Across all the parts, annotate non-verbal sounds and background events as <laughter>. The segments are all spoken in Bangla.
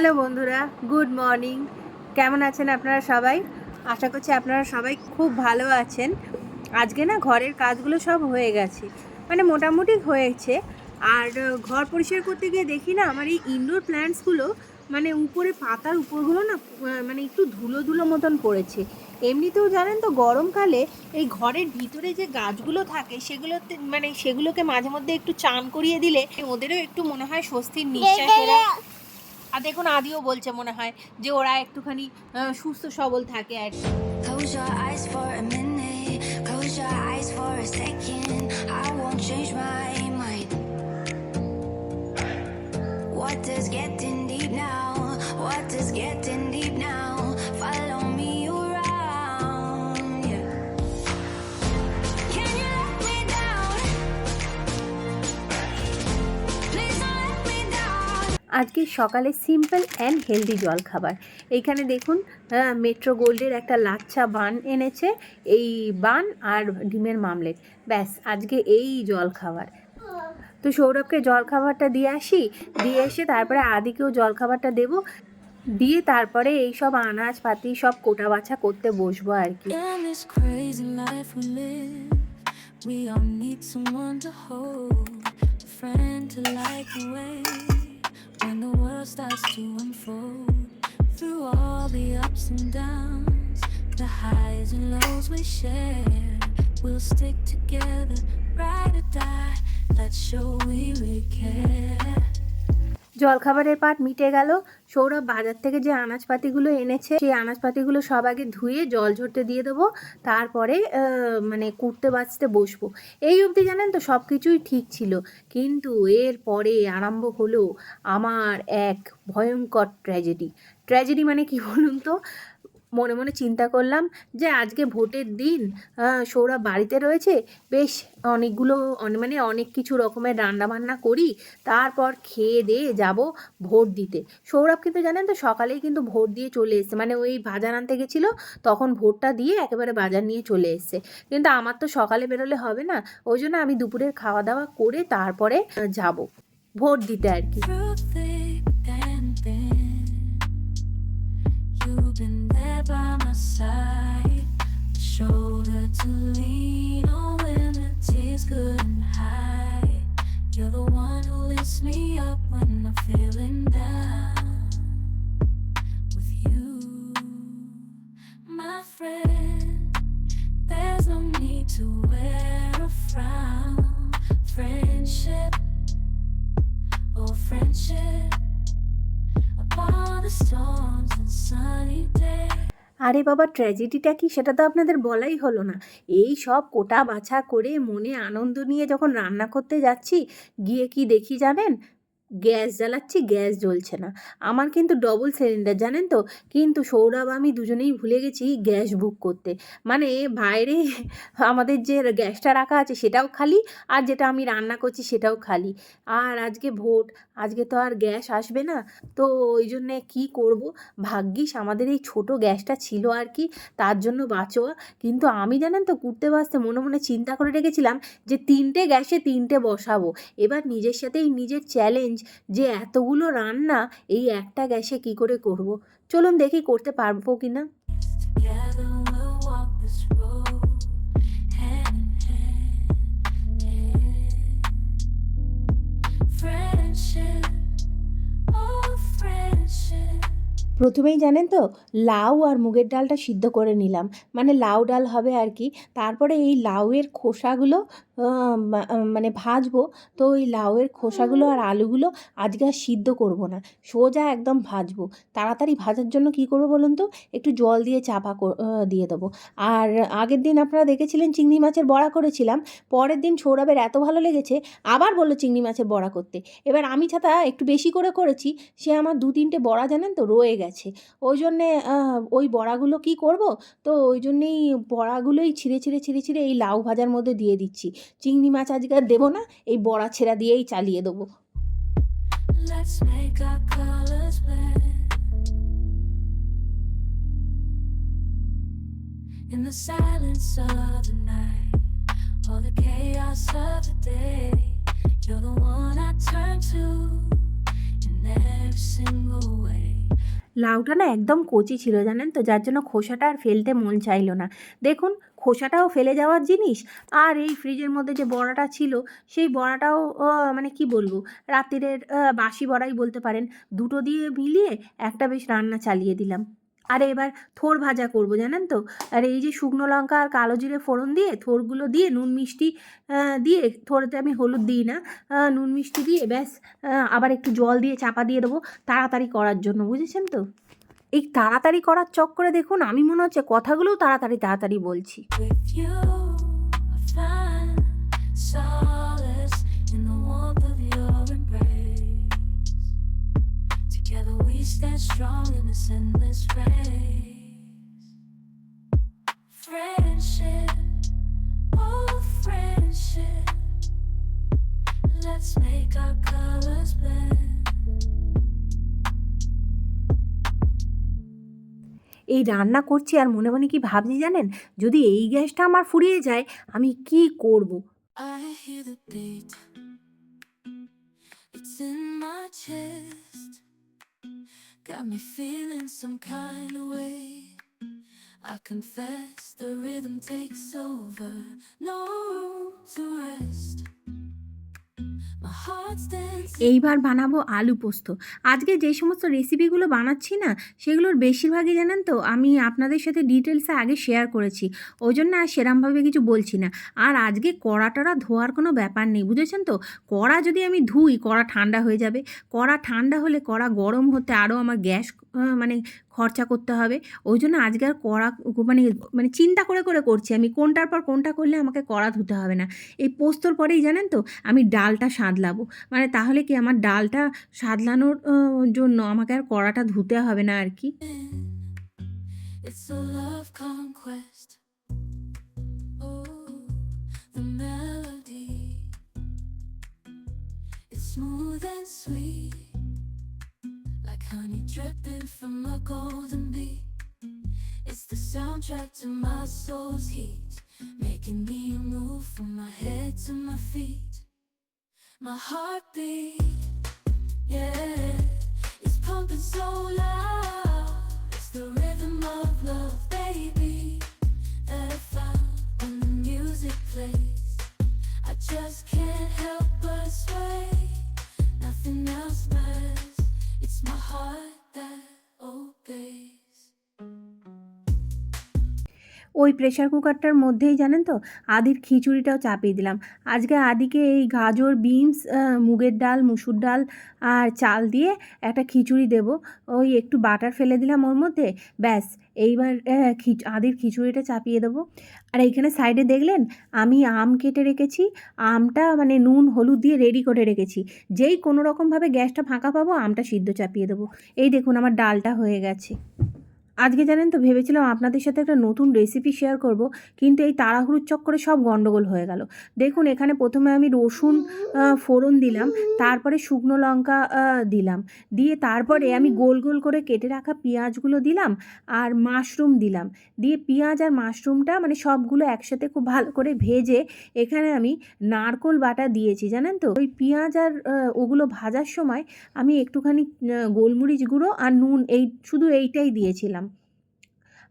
হ্যালো বন্ধুরা, গুড মর্নিং। কেমন আছেন আপনারা সবাই? আশা করছি আপনারা সবাই খুব ভালো আছেন। আজকে না ঘরের কাজগুলো সব হয়ে গেছে মানে মোটামুটি হয়েছে। আর ঘর পরিষ্কার করতে গিয়ে দেখি না, আমার এই ইনডোর প্ল্যান্টসগুলো মানে উপরে পাতার উপরগুলো না মানে একটু ধুলো ধুলো মতন পড়েছে। এমনিতেও জানেন তো, গরমকালে এই ঘরের ভিতরে যে গাছগুলো থাকে, সেগুলোতে মানে সেগুলোকে মাঝে মধ্যে একটু চান করিয়ে দিলে, ওদেরও একটু মনে হয় স্বস্তির নিঃশ্বাস আর দেখুন আদিও বলছে মনে হয় যে ওরা একটুখানি সুস্থ সবল থাকে আর. What is getting deep now? What is getting deep now? আজকে সকালে সিম্পল অ্যান্ড হেলদি জল খাবার এইখানে দেখুন মেট্রো গোল্ডের একটা লাচ্ছা বান এনেছে এই বান আর ডিমের মামলেট। ব্যাস আজকে এই জল খাবার তো সৌরভকে জল খাবারটা দিয়ে আসি দিয়ে এসে তারপরে আদিকেও জল খাবারটা দেবো। দিয়ে তারপরে এই সব আনাজপাতি সব কোটা বাছা করতে বসবো আর কি। We all need someone to hold, a friend to light the when the world starts to unfold. Through all the ups and downs, the highs and lows we share, we'll stick together, ride or die. Let's show we really care. জলখাবারের পাট মিটে গেল। সৌরভ বাজার থেকে যে আনাজপাতিগুলো এনেছে, সেই আনাজপাতিগুলো সব আগে ধুয়ে জল ঝরতে দিয়ে দেবো। তারপরে মানে কুটতে বাঁচতে বসবো। এই অবধি জানেন তো সব কিছুই ঠিক ছিল। কিন্তু এর পরে আরম্ভ হলো আমার এক ভয়ঙ্কর ট্র্যাজেডি ট্র্যাজেডি মানে কি বলুন তো? মনে মনে চিন্তা করলাম যে আজকে ভোটের দিন সৌরভ বাড়িতে রয়েছে, বেশ অনেকগুলো অনে- মানে অনেক কিছু রকমের রান্না বান্না করি, তারপর খেয়ে দিয়ে যাব ভোট দিতে। সৌরভ কিন্তু জানেন তো সকালেই কিন্তু ভোট দিয়ে চলে এসছে মানে ওই বাজার আনতে গেছিল, তখন ভোটটা দিয়ে একেবারে বাজার নিয়ে চলে এসছে। কিন্তু আমার তো সকালে বেরোলে হবে না, ওই জন্য আমি দুপুরের খাওয়া দাওয়া করে তারপরে যাব ভোট দিতে আর কি। by my side, shoulder to lean. আরে বাবা ট্র্যাজেডিটা কি? সেটা তো আপনাদের বলাই হলো না। এই সব কোটা বাছা করে মনে আনন্দ নিয়ে যখন রান্না করতে যাচ্ছি, গিয়ে কি দেখি জানেন? গ্যাস জ্বালাচ্ছি, গ্যাস জ্বলছে না। আমার কিন্তু ডবল সিলিন্ডার জানেন তো? কিন্তু সৌরভ, আমি দুজনেই ভুলে গেছি গ্যাস বুক করতে। মানে বাইরে <laughs> আমাদের যে গ্যাসটা রাখা আছে সেটাও খালি আর যেটা আমি রান্না করছি সেটাও খালি। আর আজকে ভোট, আজকে তো আর গ্যাস আসবে না। তো ওই জন্যে কী করব? ভাগ্যিস আমাদের এই ছোট গ্যাসটা ছিল আর কি, তার জন্য বাঁচোয়া। কিন্তু আমি জানেন তো, কুড়তে বাঁচতে মনে মনে চিন্তা করে রেখেছিলাম যে তিনটে গ্যাসে তিনটে বসাবো। এবার নিজের সাথেই নিজের চ্যালেঞ্জ যে এতগুলো রান্না, এই একটা গ্যাসে কি করে করব? চলুন দেখি করতে পারব কি না. প্রথমেই জানেন তো, লাউ আর মুগের ডালটা সিদ্ধ করে নিলাম। মানে লাউ ডাল হবে আর কি। তারপরে এই লাউয়ের খোসাগুলো মানে ভাজবো। তো ওই লাউয়ের খোসাগুলো আর আলুগুলো আজকে আর সিদ্ধ করব না। সোজা একদম ভাজবো। তাড়াতাড়ি ভাজার জন্য কি করব বলুন তো? একটু জল দিয়ে চাপা দিয়ে দেবো। আর আগের দিন আপনারা দেখেছিলেন চিংড়ি মাছের বড়া করেছিলাম। পরের দিন সৌরভের এত ভালো লেগেছে, আবার বলল চিংড়ি মাছের বড়া করতে। এবার আমি ছাতা একটু বেশি করে করেছি, সে আমার দু তিনটে বড়া জানেন তো, রয়ে গেছে। ওই জন্যে ওই বড়াগুলো কি করব? তো ওই জন্যেই বড়াগুলোই ছিঁড়ে ছিঁড়ে ছিঁড়ে ছিঁড়ে এই লাউ ভাজার মধ্যে দিয়ে দিচ্ছি। চিংড়ি মাছ আজকে আর দেবো না এই বড়া ছেঁড়া দিয়েই চালিয়ে দেবো in the silence of the night, all the chaos of লাউটা না একদম কচি ছিল জানেন তো? যার জন্য খোসাটা আর ফেলতে মন চাইল না। দেখুন, খোসাটাও ফেলে যাওয়ার জিনিস আর এই ফ্রিজের মধ্যে যে বড়াটা ছিল, সেই বড়াটাও মানে কি বলব, রাত্রিরের বাসি বড়াই বলতে পারেন। দুটো দিয়ে মিলিয়ে একটা বেশ রান্না চালিয়ে দিলাম। আর এবার থোর ভাজা করব, জানেন তো? আর এই যে শুকনো লঙ্কা আর কালো জিরে ফোড়ন দিয়ে থোরগুলো দিয়ে নুন মিষ্টি দিয়ে থোড়তে আমি হলুদ দিই না নুন মিষ্টি দিয়ে ব্যাস আবার একটু জল দিয়ে চাপা দিয়ে দেবো তাড়াতাড়ি করার জন্য, বুঝেছেন তো? এই তাড়াতাড়ি করার চক্করে দেখুন আমি মনে হচ্ছে কথাগুলোও তাড়াতাড়ি তাড়াতাড়ি বলছি। Stand strong in this endless race. Friendship, oh friendship. Let's make our colors blend. এই রান্না করছি আর মনে মনে কি ভাবছি জানেন যদি এই গ্যাসটা আমার ফুরিয়ে যায় আমি কি করব। It's in my chest. Got me feeling some kind of way. I confess the rhythm takes over. No room to rest. এইবার বানাবো আলু পোস্ত। আজকে যে সমস্ত রেসিপিগুলো বানাচ্ছি না, সেগুলোর বেশিরভাগই জানেন তো, আমি আপনাদের সাথে ডিটেলসে আগে শেয়ার করেছি। ওই জন্য আর সেরমভাবে কিছু বলছি না। আর আজকে কড়া টড়া ধোয়ার কোনো ব্যাপার নেই, বুঝেছেন তো? কড়া যদি আমি ধুই, কড়া ঠান্ডা হয়ে যাবে। কড়া ঠান্ডা হলে কড়া গরম হতে আরও আমার গ্যাস মানে খরচা করতে হবে। ওই জন্য আজকে আর কড়া মানে মানে চিন্তা করে করে করছি আমি কোনটার পর কোনটা করলে আমাকে কড়া ধুতে হবে না। এই পোস্তর পরেই জানেন তো আমি ডালটা সাদলাবো মানে তাহলে কি আমার ডালটা সাদলানোর জন্য আমাকে আর কড়াটা ধুতে হবে না আর কি. Oh, smooth and sweet, like honey dripping from a golden bee. It's the soundtrack to my soul's heat, making me move from my head to my feet. My heartbeat, yeah, it's pumping so loud. It's the rhythm of love, baby, that I found when the music plays. ওই প্রেশার কুকারটার মধ্যেই, জানেন তো? আদির খিচুড়িটাও চাপিয়ে দিলাম। আজকে আদিকে এই গাজর বিনস মুগের ডাল, মুসুর ডাল আর চাল দিয়ে একটা খিচুড়ি দেব। ওই একটু বাটার ফেলে দিলাম ওর মধ্যে, ব্যাস। এইবার খিচ, আদির খিচুড়িটা চাপিয়ে দেবো। আর এইখানে সাইডে দেখলেন, আমি আম কেটে রেখেছি, আমটা মানে নুন, হলুদ দিয়ে রেডি করে রেখেছি। যেই কোনো রকমভাবে গ্যাসটা ফাঁকা পাবো, আমটা সিদ্ধ চাপিয়ে দেবো। এই দেখুন আমার ডালটা হয়ে গেছে। আজকে জানেন তো, ভেবেছিলাম আপনাদের সাথে একটা নতুন রেসিপি শেয়ার করব, কিন্তু এই তাড়াহুড়ুর চক্করে সব গন্ডগোল হয়ে গেল। দেখুন, এখানে প্রথমে আমি রসুন ফোড়ন দিলাম, তারপরে শুকনো লঙ্কা দিলাম। দিয়ে তারপরে আমি গোল গোল করে কেটে রাখা পেঁয়াজগুলো দিলাম আর মাশরুম দিলাম। দিয়ে পেঁয়াজ আর মাশরুমটা মানে সবগুলো একসাথে খুব ভালো করে ভেজে এখানে আমি নারকোল বাটা দিয়েছি, জানেন তো? ওই পেঁয়াজ আর ওগুলো ভাজার সময় আমি একটুখানি গোলমরিচ গুঁড়ো আর নুন, এই শুধু এইটাই দিয়েছিলাম।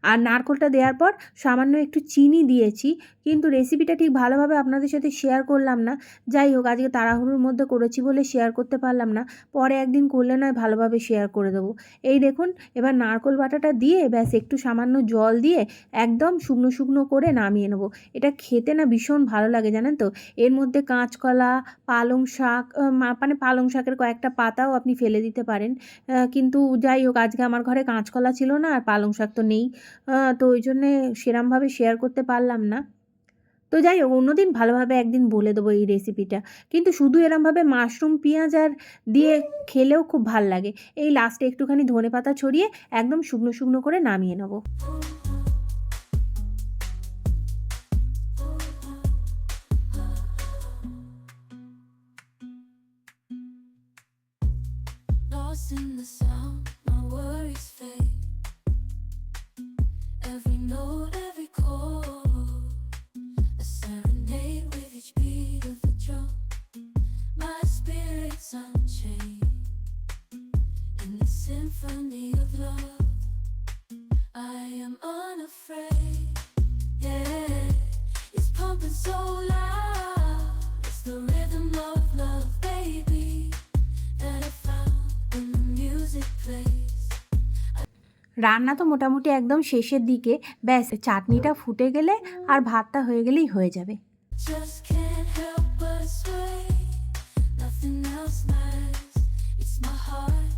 আর নারকোলটা দেওয়ার পর সামান্য একটু চিনি দিয়েছি, কিন্তু রেসিপিটা ঠিক ভালোভাবে আপনাদের সাথে শেয়ার করলাম না। যাই হোক, আজকে তাড়াহুড়োর মধ্যে করেছি বলে শেয়ার করতে পারলাম না। পরে একদিন করলে নয়, ভালোভাবে শেয়ার করে দেবো। এই দেখুন, এবার নারকোল বাটাটা দিয়ে ব্যাস একটু সামান্য জল দিয়ে একদম শুকনো শুকনো করে নামিয়ে নেব। এটা খেতে না ভীষণ ভালো লাগে, জানেন তো? এর মধ্যে কাঁচকলা, পালং শাক মানে পালং শাকের কয়েকটা পাতাও আপনি ফেলে দিতে পারেন। কিন্তু যাই হোক, আজকে আমার ঘরে কাঁচকলা ছিল না, আর পালং শাক তো নেই। তো ওই জন্যে সেরমভাবে শেয়ার করতে পারলাম না। তো যাই হোক, অন্যদিন ভালোভাবে একদিন বলে দেবো এই রেসিপিটা কিন্তু শুধু এরমভাবে মাশরুম পেঁয়াজ আর দিয়ে খেলেও খুব ভালো লাগে। এই লাস্টে একটুখানি ধনে পাতা ছড়িয়ে একদম শুকনো শুকনো করে নামিয়ে নেব। Beat of the drum. My spirit's unchained. symphony of love. I am unafraid. Yeah, it's pumping so loud. It's the rhythm of love, baby, that I found when the music plays. রান্না তো মোটামুটি একদম শেষের দিকে ব্যাস চাটনিটা ফুটে গেলে আর ভাতটা হয়ে গেলেই হয়ে যাবে smells nice. It's my heart.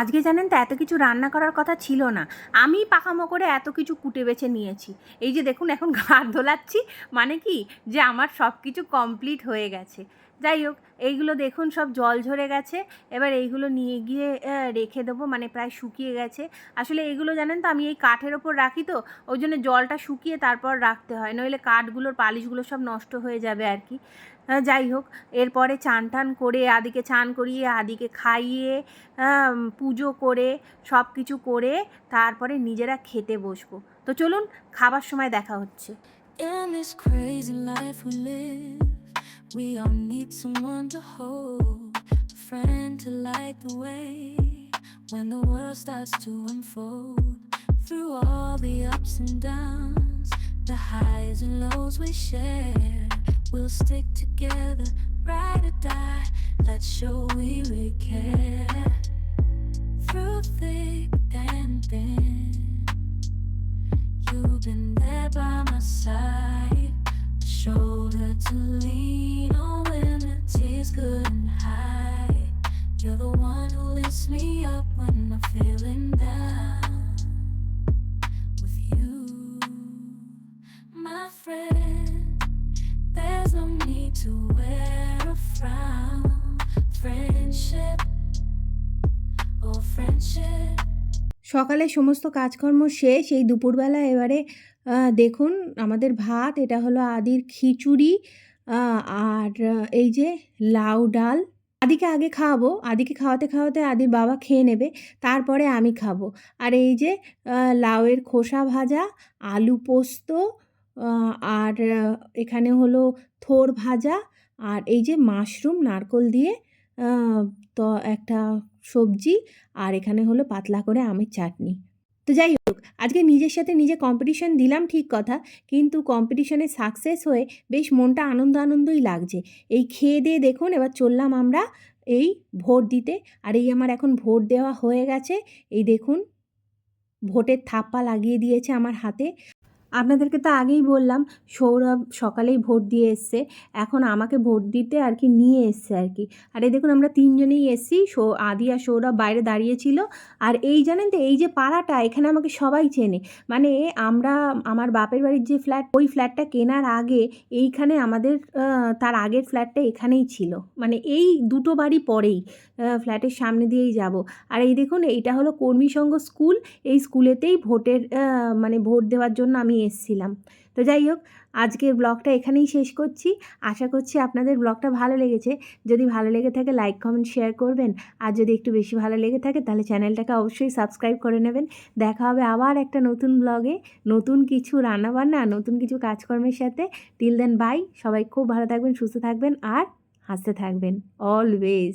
আজকে জানেন তো, এত কিছু রান্না করার কথা ছিল না। আমি পাকামো করে এত কিছু কুটে বেছে নিয়েছি। এই যে দেখুন, এখন ঘাট দোলাচ্ছি মানে কি? যে আমার সব কিছু কমপ্লিট হয়ে গেছে। যাই হোক, এইগুলো দেখুন, সব জল ঝরে গেছে। এবার এইগুলো নিয়ে গিয়ে রেখে দেবো মানে প্রায় শুকিয়ে গেছে। আসলে এইগুলো জানেন তো, আমি এই কাঠের ওপর রাখি তো, ওই জন্য জলটা শুকিয়ে তারপর রাখতে হয়। নইলে কাঠগুলোর পালিশগুলো সব নষ্ট হয়ে যাবে আর কি। যাই হোক এরপরে চান টান করে আদিকে চান করিয়ে আদিকে খাইয়ে পুজো করে সব কিছু করে তারপরে নিজেরা খেতে বসবো তো চলুন খাবার সময় দেখা হচ্ছে we all need someone to hold, a friend to light the way when the world starts to unfold. Through all the ups and downs, the highs and lows we share, we'll stick together, ride or die. Let's show we really care. Through thick and thin. You've been there by my side, a shoulder to lean on when the tears couldn't hide. You're the one who lifts me up when I'm feeling down. To wear a frown. Friendship, oh friendship. সকালে সমস্ত কাজকর্ম শেষ এই দুপুরবেলা এবারে দেখুন আমাদের ভাত এটা হলো আদির খিচুড়ি আর এই যে লাউ ডাল আদিকে আগে খাওয়াবো আদিকে খাওয়াতে খাওয়াতে আদির বাবা খেয়ে নেবে তারপরে আমি খাব আর এই যে লাউয়ের খোসা ভাজা আলু পোস্ত আর এখানে হলো থোর ভাজা আর এই যে মাশরুম নারকোল দিয়ে তো, একটা সবজি আর এখানে হলো পাতলা করে আমের চাটনি। তো যাই হোক, আজকে নিজের সাথে নিজে কম্পিটিশন দিলাম ঠিক কথা, কিন্তু কম্পিটিশনে সাকসেস হয়ে বেশ মনটা আনন্দ আনন্দই লাগছে। এই খেয়ে দিয়ে দেখুন এবার চললাম আমরা এই ভোট দিতে আর এই আমার এখন ভোট দেওয়া হয়ে গেছে। এই দেখুন, ভোটের থাপ্পা লাগিয়ে দিয়েছে আমার হাতে। আপনাদেরকে তো আগেই বললাম, সৌরভ সকালেই ভোট দিয়ে এসছে। এখন আমাকে ভোট দিতে আর কি নিয়ে এসছে আর কি। আর এই দেখুন আমরা তিনজনেই এসছি, সৌ আদি আর সৌরভ বাইরে দাঁড়িয়েছিল আর এই জানেন তো, এই যে পাড়াটা, এখানে আমাকে সবাই চেনে। মানে আমরা, আমার বাপের বাড়ির যে ফ্ল্যাট, ওই ফ্ল্যাটটা কেনার আগে এইখানে আমাদের তার আগের ফ্ল্যাটটা এখানেই ছিল। মানে এই দুটো বাড়ি পরেই। ফ্ল্যাটের সামনে দিয়েই যাব। আর এই দেখুন, এইটা হলো কর্মী সংঘ স্কুল। এই স্কুলেতেই ভোটের মানে ভোট দেওয়ার জন্য আমি এসছিলাম। তো যাই হোক, আজকের ব্লগটা এখানেই শেষ করছি। আশা করছি আপনাদের ব্লগটা ভালো লেগেছে। যদি ভালো লেগে থাকে, লাইক, কমেন্ট, শেয়ার করবেন। আর যদি একটু বেশি ভালো লেগে থাকে, তাহলে চ্যানেলটাকে অবশ্যই সাবস্ক্রাইব করে নেবেন। দেখা হবে আবার একটা নতুন ব্লগে, নতুন কিছু রান্নাবান্না, নতুন কিছু কাজকর্মের সাথে। টিল দেন বাই সবাই খুব ভালো থাকবেন, সুস্থ থাকবেন, আর হাসতে থাকবেন। Always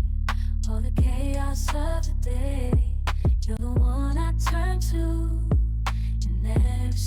chaos of the day. You're the one I turn to in every